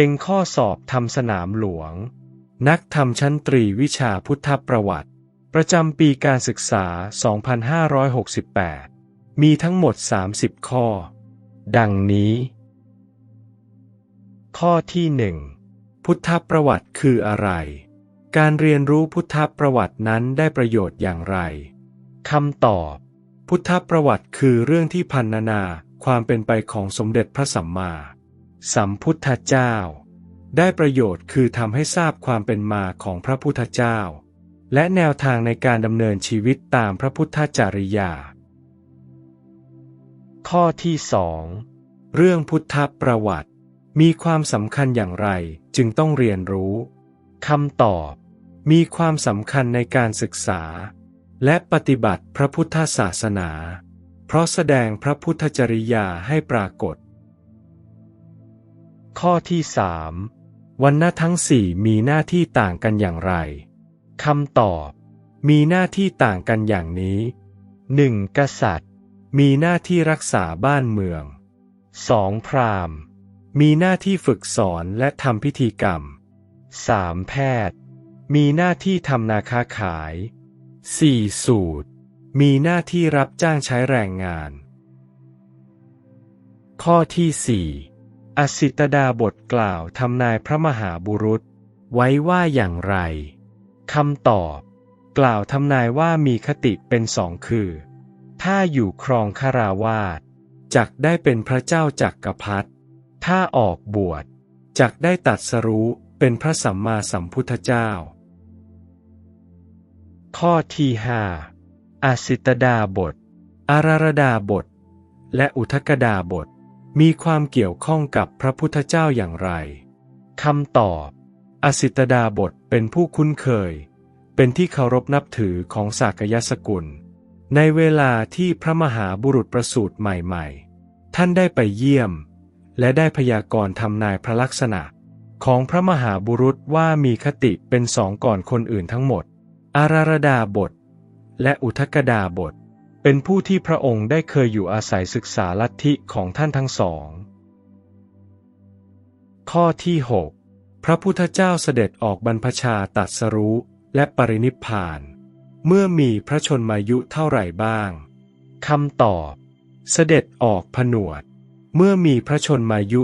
เก่งข้อสอบทำสนามหลวง นักทำชั้นตรีวิชาพุทธประวัติ ประจำปีการศึกษา 2568 มีทั้งหมด 30 ข้อ ดังนี้ ข้อที่หนึ่งพุทธประวัติคืออะไร การเรียนรู้พุทธประวัตินั้นได้ประโยชน์อย่างไร คำตอบ พุทธประวัติคือเรื่องที่พันนานาความเป็นไปของสมเด็จพระสัมมา สัมพุทธเจ้า ได้ประโยชน์คือทำให้ทราบความเป็นมาของพระพุทธเจ้า และแนวทางในการดำเนินชีวิตตามพระพุทธจริยา ข้อที่สองเรื่องพุทธประวัติ มีความสำคัญอย่างไรจึงต้องเรียนรู้คำตอบ มีความสำคัญในการศึกษา และปฏิบัติพระพุทธศาสนา เพราะแสดงพระพุทธจริยาให้ปรากฏ ข้อที่สามวันณะทั้งสี่มีหน้าที่ต่างกันอย่างไรคำตอบ มีหน้าที่ต่างกันอย่างนี้หนึ่งกษัตริย์ มีหน้าที่รักษาบ้านเมืองสองพราหมณ์ มีหน้าที่ฝึกสอนและทำพิธีกรรมสามแพทย์ มีหน้าที่ทำนาค้าขายสี่สูตร มีหน้าที่รับจ้างใช้แรงงาน ข้อที่สี่ อสิตดาบทกล่าวทำนายพระมหาบุรุษ ไว้ว่าอย่างไรคำตอบ กล่าวทำนายว่ามีคติเป็นสองคือ ถ้าอยู่ครองคาราวาสจักได้เป็นพระเจ้าจักกรพรรดิถ้าออกบวชจักได้ตัดสรู้เป็นพระสัมมาสัมพุทธเจ้า ข้อที่ห้าอาสิตดาบท อารารดาบท และอุทกดาบท มีความเกี่ยวข้องกับพระพุทธเจ้าอย่างไร คำตอบ อสิตดาบทเป็นผู้คุ้นเคย เป็นที่เคารพนับถือของสากยสกุล ในเวลาที่พระมหาบุรุษประสูติใหม่ๆ ท่านได้ไปเยี่ยม และได้พยากรณ์ทำนายพระลักษณะ ของพระมหาบุรุษว่ามีคติเป็นสองก่อนคนอื่นทั้งหมด อาราระดาบท และอุทกดาบท เป็นผู้ที่พระองค์ได้เคยอยู่อาศัยศึกษาลัทธิของท่านทั้งสอง ข้อที่ 6 พระพุทธเจ้าเสด็จออกบรรพชาตัดสรู้และปรินิพพาน เมื่อมีพระชนมายุเท่าไหร่บ้าง คำตอบ เสด็จออกผนวด เมื่อมีพระชนมายุ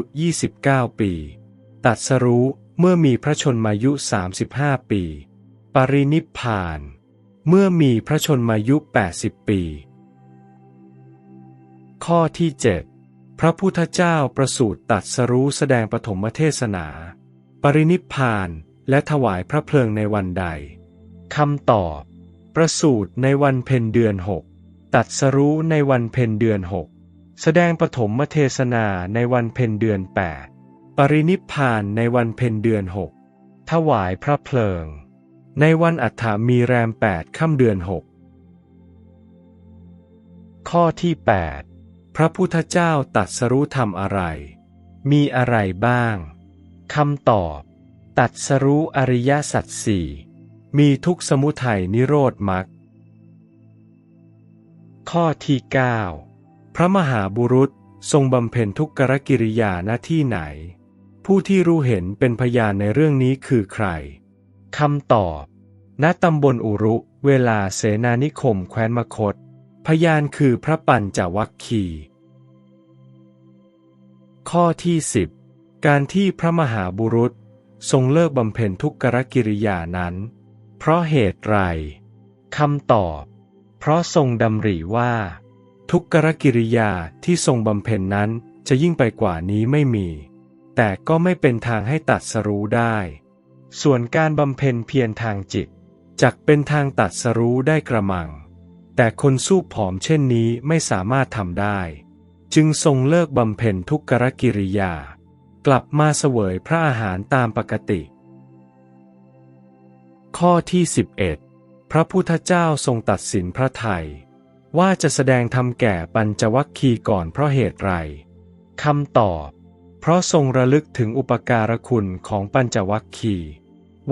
29 ปี ตัดสรู้เมื่อมีพระชนมายุ 35 ปี ปรินิพพาน เมื่อมีพระชนมายุ 80 ปี ข้อที่ 7 พระพุทธเจ้าประสูติตัดสรู้แสดงปฐมเทศนา ปรินิพพานและถวายพระเพลิงในวันใด คำตอบ ประสูติในวันเพ็ญเดือนหกตัดสรู้ในวันเพ็ญเดือนหกแสดงปฐมเทศนาในวันเพ็ญเดือนแปดปรินิพพานในวันเพ็ญเดือนหกถวายพระเพลิง ในวันอัฐามีแรมแปดค่ำเดือนหกข้อที่ 8 พระพุทธเจ้าตัดสรู้ธรรมอะไร มีอะไรบ้าง คำตอบ ตัดสรู้อริยสัจสี่มีทุกสมุทัยนิโรธมรรคข้อที่ 9 พระมหาบุรุษทรงบำเพ็ญทุกกรกิริยาณที่ไหน ผู้ที่รู้เห็นเป็นพยานในเรื่องนี้คือใคร คำตอบ ณ ตำบลอุรุ เวลาเสนานิคมแคว้นมคต พยานคือพระปัญจวัคคีข้อที่สิบการที่พระมหาบุรุษทรงเลิกบำเพ็ญทุกกรกิริยานั้น เพราะเหตุไรคำตอบ เพราะทรงดำริว่า ทุกกรกิริยาที่ทรงบำเพ็ญนั้นจะยิ่งไปกว่านี้ไม่มี แต่ก็ไม่เป็นทางให้ตัดสรู้ได้ ส่วนการบำเพ็ญเพียรทางจิต จักเป็นทางตัดสรู้ได้กระมัง แต่คนสู้ผอมเช่นนี้ไม่สามารถทำได้ จึงทรงเลิกบำเพ็ญทุกกรกิริยา กลับมาเสวยพระอาหารตามปกติ ข้อที่ 11 พระพุทธเจ้าทรงตัดสินพระไทย ว่าจะแสดงธรรมแก่ปัญจวัคคีย์ก่อนเพราะเหตุไรคำตอบ เพราะทรงระลึกถึงอุปการคุณของปัญจวัคคีย์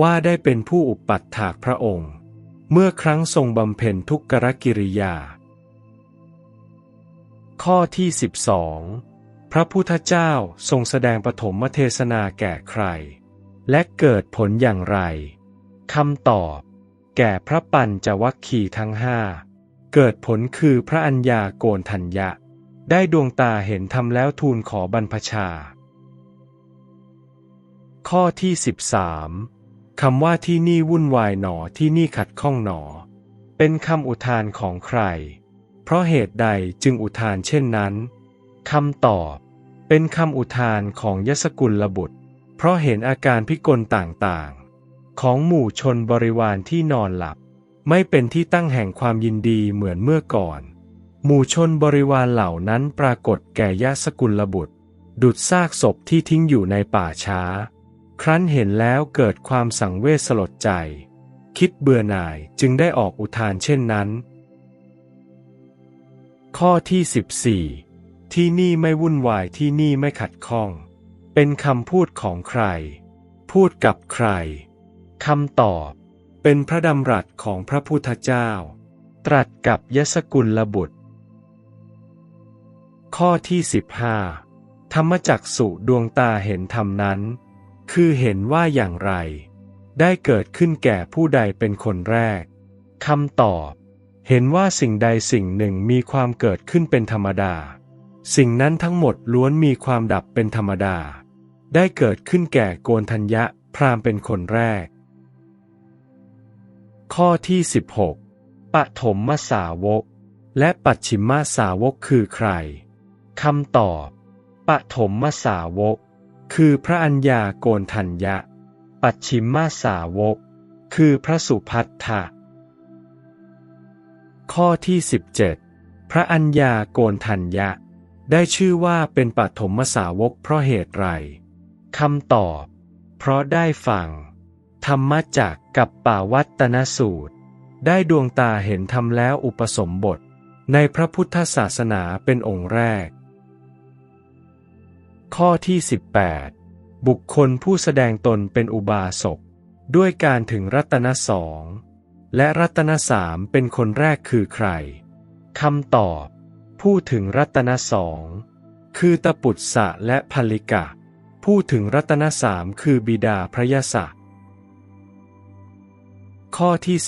ว่าได้เป็นผู้อุปัฏฐากพระองค์ เมื่อครั้งทรงบำเพ็ญทุกกรกิริยา ข้อที่ 12 พระพุทธเจ้าทรงแสดงปฐมเทศนาแก่ใคร และเกิดผลอย่างไรคำตอบ แก่พระปัญจวัคคีย์ทั้งห้าเกิดผลคือพระัญญาโกนทัญญะ ได้ดวงตาเห็นทำแล้วทูลขอบรรพชา ข้อที่ 13 คำว่าที่นี่วุ่นวายหนอที่นี่ขัดข้องหนอ เป็นคำอุทานของใคร เพราะเหตุใดจึงอุทานเช่นนั้นคำตอบ เป็นคำอุทานของยศกุลบุตร เพราะเห็นอาการพิกลต่างๆ ของหมู่ชนบริวารที่นอนหลับ ไม่เป็นที่ตั้งแห่งความยินดีเหมือนเมื่อก่อน หมู่ชนบริวารเหล่านั้นปรากฏแก่ยศกุลบุตร ดุดซากศพที่ทิ้งอยู่ในป่าช้า ครั้นเห็นแล้วเกิดความสังเวชสลดใจ คิดเบื่อหน่ายจึงได้ออกอุทานเช่นนั้น ข้อที่ 14 ที่นี่ไม่วุ่นวายที่นี่ไม่ขัดข้อง เป็นคำพูดของใคร พูดกับใครคำตอบ เป็นพระดำรัสของพระพุทธเจ้า ตรัสกับยศกุลบุตร ข้อที่ 15 ธรรมจักสุดวงตาเห็นธรรมนั้น คือเห็นว่าอย่างไร ได้เกิดขึ้นแก่ผู้ใดเป็นคนแรกคำตอบ เห็นว่าสิ่งใดสิ่งหนึ่งมีความเกิดขึ้นเป็นธรรมดา สิ่งนั้นทั้งหมดล้วนมีความดับเป็นธรรมดา ได้เกิดขึ้นแก่โกนทัญญะพรามเป็นคนแรก ข้อที่ 16ปฐมมสาวก และปัจฉิมสาวกคือใครคำตอบปฐมมสาวก คือพระัญญาโกนทัญญะ ปัจฉิมสาวก คือพระสุพัทธะข้อที่ 17 พระัญญาโกนทัญญะ ได้ชื่อว่าเป็นปฐมสาวกเพราะเหตุไรคำตอบ เพราะได้ฟัง ธรรมจักกับป่าวัตนสูตร ได้ดวงตาเห็นทำแล้วอุปสมบท ในพระพุทธศาสนาเป็นองค์แรก ข้อที่ 18 บุคคลผู้แสดงตนเป็นอุบาสก ด้วยการถึงรัตนสองและรัตนสามเป็นคนแรกคือใครคำตอบ ผู้ถึงรัตนสองคือตปุตสะและภลิกะ ผู้ถึงรัตนสามคือบิดาพระยศข้อที่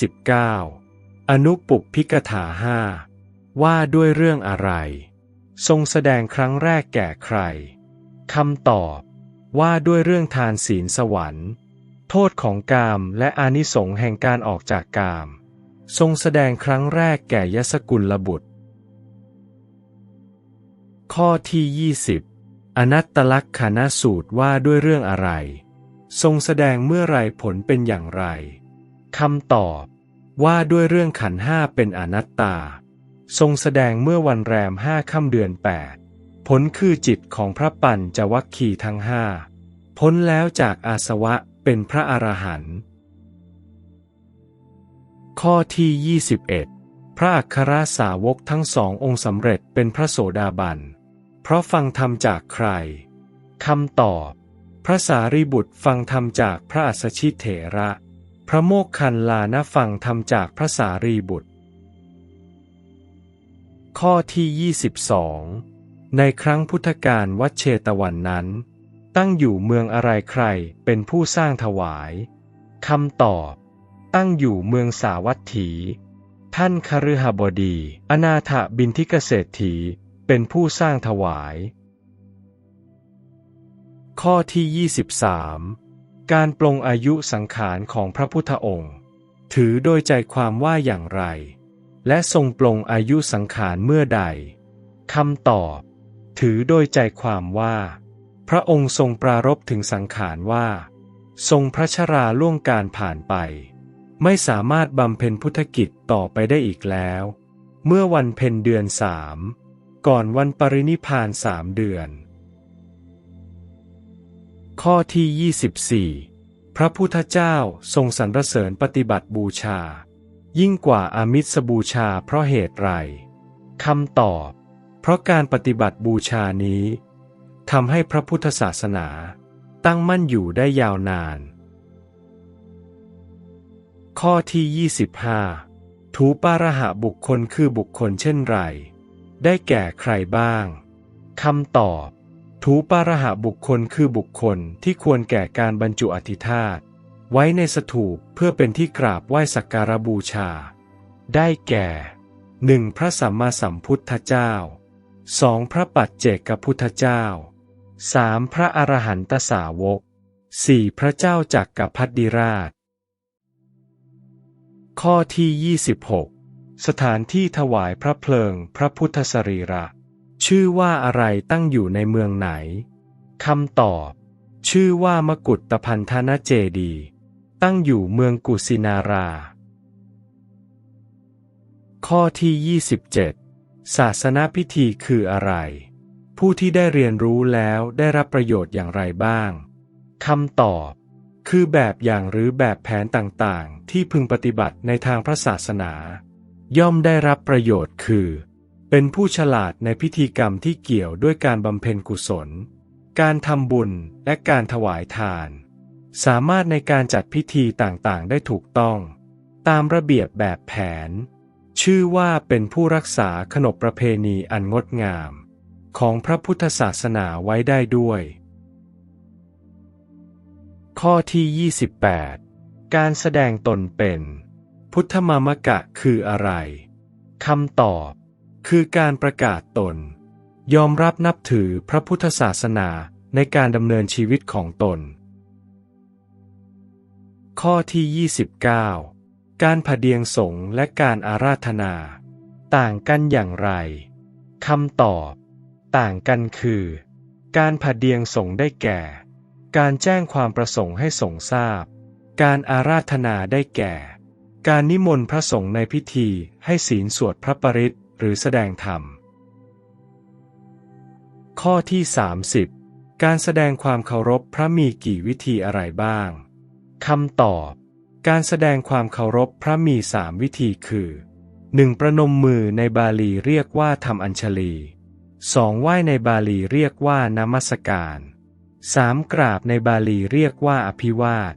19 อนุปุปพิกถาห้าว่าด้วยเรื่องอะไร ทรงแสดงครั้งแรกแก่ใคร คำตอบว่าด้วยเรื่องทานศีลสวรรค์ โทษของกามและอานิสงส์แห่งการออกจากกาม ทรงแสดงครั้งแรกแก่ยศกุลบุตร ข้อที่ 20 อนัตตลักษณสูตรว่าด้วยเรื่องอะไร ทรงแสดงเมื่อไรผลเป็นอย่างไรคำตอบว่าด้วยเรื่องขันห้าเป็นอนัตตา ทรงแสดงเมื่อวันแรมห้าค่ำเดือนแปด ผลคือจิตของพระปัญจวัคคีย์ทั้งห้าพ้นแล้วจากอาสวะเป็นพระอรหันต์ข้อที่ 21 พระอัครสาวกทั้งสององค์สำเร็จเป็นพระโสดาบัน เพราะฟังธรรมจากใครคำตอบ พระสารีบุตรฟังธรรมจากพระอัสชิเถระ พระโมกขันลานะฟังธรรมจากพระสารีบุตร ข้อที่ 22 ในครั้งพุทธกาลวัดเชตวันนั้น ตั้งอยู่เมืองอะไรใครเป็นผู้สร้างถวายคำตอบ ตั้งอยู่เมืองสาวัตถี ท่านคฤหบดี อนาถบินทิกเศรษฐีเป็นผู้สร้างถวาย ข้อที่ 23 การปลงอายุสังขารของพระพุทธองค์ ถือโดยใจความว่าอย่างไร และทรงปลงอายุสังขารเมื่อใดคำตอบ ถือโดยใจความว่า พระองค์ทรงปรารบถึงสังขารว่า ทรงพระชราล่วงการผ่านไป ไม่สามารถบำเพ็ญพุทธกิจต่อไปได้อีกแล้ว เมื่อวันเพ็ญเดือนสามก่อนวันปรินิพานสามเดือน ข้อที่ 24 พระพุทธเจ้าทรงสรรเสริญปฏิบัติบูชา ยิ่งกว่าอามิสบูชาเพราะเหตุไรคำตอบ เพราะการปฏิบัติบูชานี้ทำให้พระพุทธศาสนาตั้งมั่นอยู่ได้ยาวนาน ข้อที่ 25 ถูปาระหะบุคคลคือบุคคลเช่นไร ได้แก่ใครบ้างคำตอบ ถูปาระหะบุคคลคือบุคคลที่ควรแก่การบรรจุอธิธาตไว้ในสถูปเพื่อเป็นที่กราบไหว้สักการบูชา ได้แก่หนึ่งพระสัมมาสัมพุทธเจ้า สองพระปัจเจกพุทธเจ้าสามพระอรหันตสาวกสี่พระเจ้าจักรพรรดิราช ข้อที่ 26 สถานที่ถวายพระเพลิงพระพุทธสรีระ ชื่อว่าอะไรตั้งอยู่ในเมืองไหน คำตอบ ชื่อว่ามกุฏตพันธนเจดี ตั้งอยู่เมืองกุสินารา ข้อที่ 27 ศาสนาพิธีคืออะไร ผู้ที่ได้เรียนรู้แล้วได้รับประโยชน์อย่างไรบ้างคำตอบ คือแบบอย่างหรือแบบแผนต่างๆ ที่พึงปฏิบัติในทางพระศาสนา ย่อมได้รับประโยชน์คือ เป็นผู้ฉลาดในพิธีกรรมที่เกี่ยวด้วยการบำเพ็ญกุศล การทำบุญและการถวายทาน สามารถในการจัดพิธีต่างๆ ได้ถูกต้อง ตามระเบียบแบบแผน ชื่อว่าเป็นผู้รักษาขนบประเพณีอันงดงาม ของพระพุทธศาสนาไว้ได้ด้วย ข้อที่ 28 การแสดงตนเป็น พุทธมามกะคืออะไรคำตอบ คือการประกาศตน ยอมรับนับถือพระพุทธศาสนาในการดำเนินชีวิตของตน ข้อที่ 29 การผเดียงสงและการอาราธนา ต่างกันอย่างไรคำตอบ ต่างกันคือ การผเดียงสงได้แก่ การแจ้งความประสงค์ให้สงทราบ การอาราธนาได้แก่ การนิมนต์พระสงฆ์ในพิธีให้ศีลสวดพระปริตหรือแสดงธรรม ข้อที่ 30 การแสดงความเคารพพระมีกี่วิธีอะไรบ้างคำตอบ การแสดงความเคารพพระมีสามวิธีคือ 1. ประนมมือในบาลีเรียกว่าทำอัญชลี 2. ไหว้ในบาลีเรียกว่านมัสการสามกราบในบาลีเรียกว่าอภิวาท